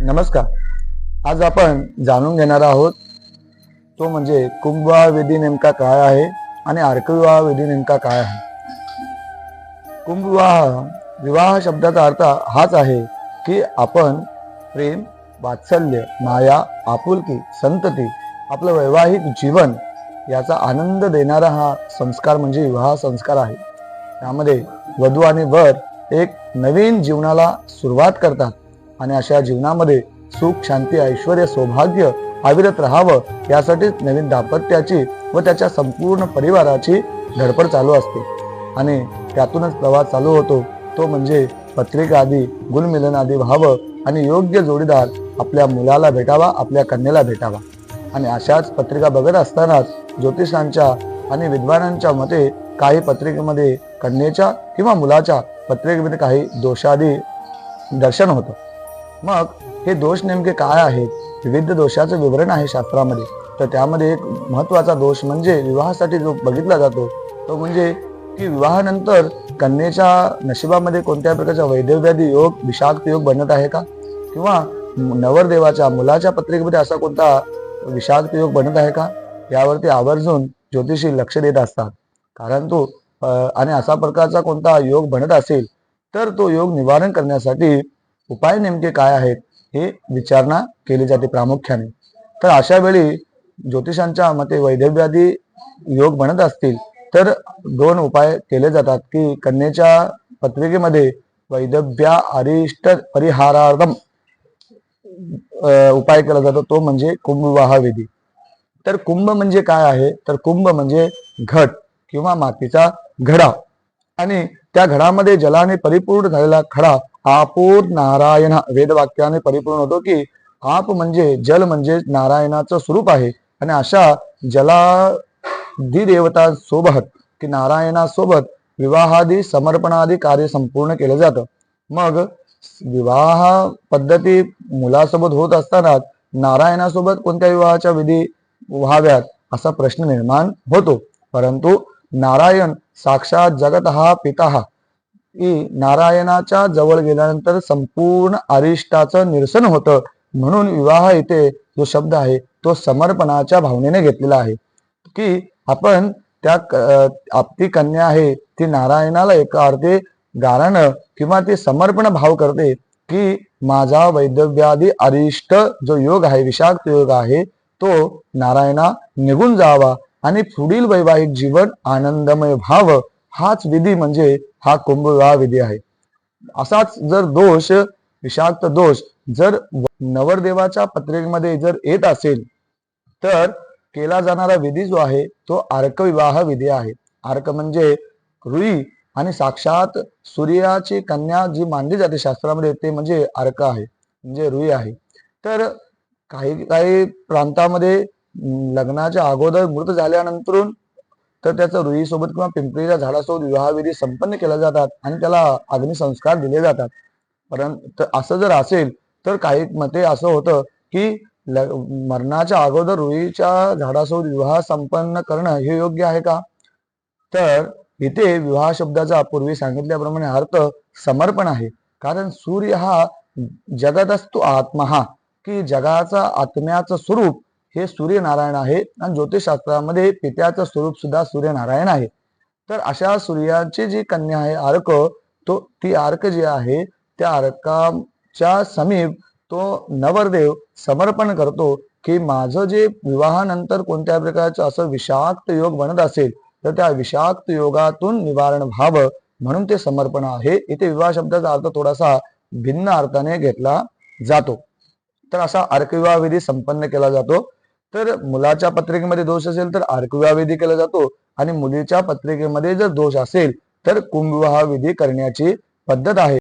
नमस्कार. आज आपण जाणून घेणार आहोत तो म्हणजे कुंभविवाह विधी नेमका काय आहे आणि अर्कविवाह विधी नेमका काय आहे. कुंभविवाह विवाह शब्दाचा अर्थ हाच आहे की आपण प्रेम वात्सल्य माया आपुलकी संतती आपलं वैवाहिक जीवन याचा आनंद देणारा हा संस्कार म्हणजे विवाह संस्कार आहे. त्यामध्ये वधू आणि वर एक नवीन जीवनाला सुरुवात करतात. आणि अशा जीवनामध्ये सुख शांती ऐश्वर सौभाग्य अविरत राहावं यासाठीच नवीन दाम्पत्याची व त्याच्या संपूर्ण परिवाराची धडपड चालू असते. आणि त्यातूनच प्रवास चालू होतो. तो म्हणजे पत्रिका आदी गुणमिलन आदी व्हावं आणि योग्य जोडीदार आपल्या मुलाला भेटावा आपल्या कन्येला भेटावा. आणि अशाच पत्रिका बघत असतानाच ज्योतिषांच्या आणि विद्वानांच्या मते काही पत्रिकेमध्ये कन्येच्या किंवा मुलाच्या पत्रिकेमध्ये काही दोषादी दर्शन होतं. मग हे दोष नेमके काय आहेत? विविध दोषाचं विवरण आहे शास्त्रामध्ये. तर त्यामध्ये एक महत्त्वाचा दोष म्हणजे विवाहासाठी जो बघितला जातो तो म्हणजे की विवाहानंतर कन्येच्या नशिबामध्ये कोणत्या प्रकारचा वैदव्यादी योग विषाक्त योग बनत आहे का? किंवा नवरदेवाच्या मुलाच्या पत्रिकेमध्ये असा कोणता विषाक्त योग बनत आहे का? यावरती आवर्जून ज्योतिषी लक्ष देत असतात. कारण तो आणि असा प्रकारचा कोणता योग बनत असेल तर तो योग निवारण करण्यासाठी उपाय नेमके काय आहेत हे विचारणा केली जाते प्रामुख्याने. तर अशा वेळी ज्योतिषांच्या मते वैधव्यादी योग बनत असतील तर दोन उपाय केले जातात की कन्येच्या पत्रिकेमध्ये वैधव्या अरिष्ट परिहारार्थम उपाय केला जातो तो म्हणजे कुंभविवाह विधी तर कुंभ म्हणजे काय आहे? तर कुंभ म्हणजे घट किंवा मातीचा घडा. आणि त्या घडामध्ये जलाने परिपूर्ण झालेला खडा आपूर नारायण वेदवाक्याने परिपूर्ण होतो की आप म्हणजे जल म्हणजे नारायणाचं स्वरूप आहे. आणि अशा जला देवता सोबत की नारायणासोबत विवाहादी समर्पणादी कार्य संपूर्ण केलं जातं. मग विवाह पद्धती मुलासोबत होत असताना नारायणासोबत कोणत्या विवाहाच्या विधी व्हाव्यात असा प्रश्न निर्माण होतो. परंतु नारायण साक्षात जगत हा पिता हा. की नारायणाच्या जवळ गेल्यानंतर संपूर्ण अरिष्टाचं निरसन होतं म्हणून विवाह इथे जो शब्द आहे तो समर्पणाच्या भावनेने घेतलेला आहे. की आपण त्या क- आपली कन्या आहे ती नारायणाला एका अर्धे गाराणं किंवा ती समर्पण भाव करते की माझा वैदव्यादी अरिष्ट जो योग आहे विषाक्त योग आहे तो नारायणा निघून जावा. आणि पुढील वैवाहिक जीवन आनंदमय व्हावं हाच विधी म्हणजे हा कुंभविवाह विधी आहे. असाच जर दोष विषाक्त दोष जर नवरदेवाच्या पत्रिकेमध्ये जर येत असेल तर केला जाणारा विधी जो आहे तो अर्क विवाह विधी आहे. अर्क म्हणजे रुई आणि साक्षात सूर्याची कन्या जी मानली जाते शास्त्रामध्ये ते म्हणजे अर्क आहे म्हणजे रुई आहे. तर काही काही प्रांतामध्ये लग्नाच्या अगोदर मृत झाल्यानंतरून तर त्याचं रुईसोबत किंवा पिंपरीच्या झाडासोबत विवाहविधी संपन्न केल्या जातात आणि त्याला अग्निसंस्कार दिले जातात. परंतु असं जर असेल तर काही मते असं होतं की ल- मरणाच्या अगोदर रुईच्या झाडासोबत विवाह संपन्न करणं हे योग्य आहे का? तर इथे विवाह शब्दाचा पूर्वी सांगितल्याप्रमाणे अर्थ समर्पण आहे. कारण सूर्य हा जगात असतो आत्मा हा की जगाचा आत्म्याचं स्वरूप हे सूर्यनारायण आहे आणि ज्योतिषशास्त्रामध्ये पित्याचं स्वरूप सुद्धा सूर्यनारायण आहे. तर अशा सूर्याची जी कन्या आहे अर्क तो ती अर्क जी आहे त्या अर्काच्या समीप तो नवरदेव समर्पण करतो की माझं जे विवाहानंतर कोणत्या प्रकारचं असं विषाक्त योग बनत असेल तर त्या विषाक्त योगातून निवारण व्हावं म्हणून ते समर्पण आहे. इथे विवाह शब्दाचा अर्थ थोडासा भिन्न अर्थाने घेतला जातो. तर असा अर्कविवाह विधी संपन्न केला जातो. तर मुलाच्या पत्रिकेमध्ये दोष असेल तर अर्कविवाह विधी केला जातो. आणि मुलीच्या पत्रिकेमध्ये जर दोष असेल तर कुंभविवाह विधी करण्याची पद्धत आहे.